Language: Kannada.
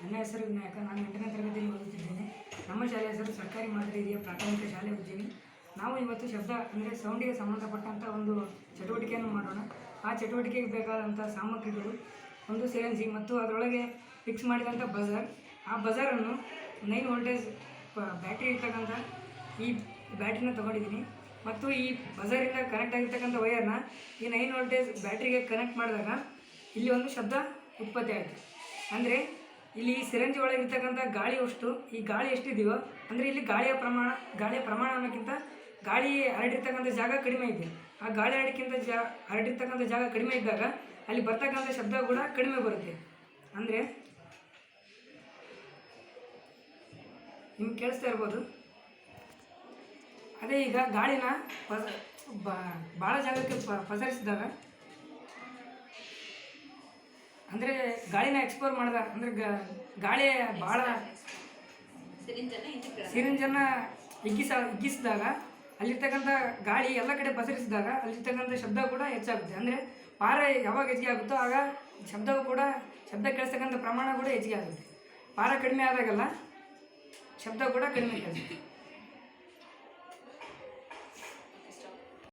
ನನ್ನ ಹೆಸರು ವಿನಾಯಕ, ನಾನು ಎಂಟನೇ ತರಗತಿಯಲ್ಲಿ ಓದುತ್ತಿದ್ದೇನೆ. ನಮ್ಮ ಶಾಲೆಯ ಹೆಸರು ಸರ್ಕಾರಿ ಮಾದರಿ ಹಿರಿಯ ಪ್ರಾಥಮಿಕ ಶಾಲೆ ಉಜ್ಜಿನಿ. ನಾವು ಇವತ್ತು ಶಬ್ದ ಅಂದರೆ ಸೌಂಡಿಗೆ ಸಂಬಂಧಪಟ್ಟಂಥ ಒಂದು ಚಟುವಟಿಕೆಯನ್ನು ಮಾಡೋಣ. ಆ ಚಟುವಟಿಕೆಗೆ ಬೇಕಾದಂಥ ಸಾಮಗ್ರಿಗಳು ಒಂದು ಸಿರಂಜಿ ಮತ್ತು ಅದರೊಳಗೆ ಫಿಕ್ಸ್ ಮಾಡಿದಂಥ ಬಜಾರ್ ಆ ಬಜಾರನ್ನು ನೈನ್ ವೋಲ್ಟೇಜ್ ಬ್ಯಾಟ್ರಿ ಇರ್ತಕ್ಕಂಥ ಈ ಬ್ಯಾಟ್ರಿನ ತೊಗೊಂಡಿದ್ದೀನಿ. ಮತ್ತು ಈ ಬಜಾರಿಂದ ಕನೆಕ್ಟ್ ಆಗಿರ್ತಕ್ಕಂಥ ವೈರ್ನ ಈ ನೈನ್ ವೋಲ್ಟೇಜ್ ಬ್ಯಾಟ್ರಿಗೆ ಕನೆಕ್ಟ್ ಮಾಡಿದಾಗ ಇಲ್ಲಿ ಒಂದು ಶಬ್ದ ಉತ್ಪತ್ತಿ ಆಯಿತು. ಅಂದರೆ ಇಲ್ಲಿ ಸಿರಂಜಿ ಒಳಗಿರ್ತಕ್ಕಂಥ ಗಾಳಿ ಅಷ್ಟು, ಈ ಗಾಳಿ ಎಷ್ಟಿದೆಯೋ, ಅಂದರೆ ಇಲ್ಲಿ ಗಾಳಿಯ ಪ್ರಮಾಣ ಗಾಳಿಯ ಪ್ರಮಾಣ ಅನ್ನೋಕ್ಕಿಂತ ಗಾಳಿ ಹರಡಿರ್ತಕ್ಕಂಥ ಜಾಗ ಕಡಿಮೆ ಇದೆ. ಆ ಗಾಳಿ ಹರಡಿಕ್ಕಿಂತ ಜಾ, ಹರಡಿರ್ತಕ್ಕಂಥ ಜಾಗ ಕಡಿಮೆ ಇದ್ದಾಗ ಅಲ್ಲಿ ಬರ್ತಕ್ಕಂಥ ಶಬ್ದ ಕೂಡ ಕಡಿಮೆ ಬರುತ್ತೆ. ಅಂದರೆ ನಿಮ್ಗೆ ಕೇಳಿಸ್ತಾ ಇರ್ಬೋದು? ಅದೇ ಈಗ ಗಾಳಿನ ಪಸ ಭಾಳ ಜಾಗಕ್ಕೆ ಪಸರಿಸಿದಾಗ ಅಂದರೆ ಗಾಳಿನ ಎಕ್ಸ್ಪ್ಲೋರ್ ಮಾಡ್ದ ಅಂದ್ರೆ ಗಾಳಿ ಭಾಳ ಸಿರಿಂಜನ್ನು ಇಗ್ಗಿಸ ಇಗ್ಗಿಸಿದಾಗ ಸಿರಿಂಜನ್ನು ಹಿಗ್ಗಿಸ ಹಿಗ್ಗಿಸಿದಾಗ ಅಲ್ಲಿರ್ತಕ್ಕಂಥ ಗಾಳಿ ಎಲ್ಲ ಕಡೆ ಪಸರಿಸಿದಾಗ ಅಲ್ಲಿರ್ತಕ್ಕಂಥ ಶಬ್ದ ಕೂಡ ಹೆಚ್ಚಾಗುತ್ತೆ. ಅಂದರೆ ಪಾರ ಯಾವಾಗ ಹೆಚ್ಚಿಗೆ ಆಗುತ್ತೋ ಆಗ ಶಬ್ದವು ಕೂಡ ಶಬ್ದ ಕೇಳಿಸ್ತಕ್ಕಂಥ ಪ್ರಮಾಣ ಕೂಡ ಹೆಚ್ಚಿಗೆ ಆಗುತ್ತೆ. ಪಾರ ಕಡಿಮೆ ಆದಾಗೆಲ್ಲ ಶಬ್ದ ಕೂಡ ಕಡಿಮೆ ಕೇಳಿಸುತ್ತೆ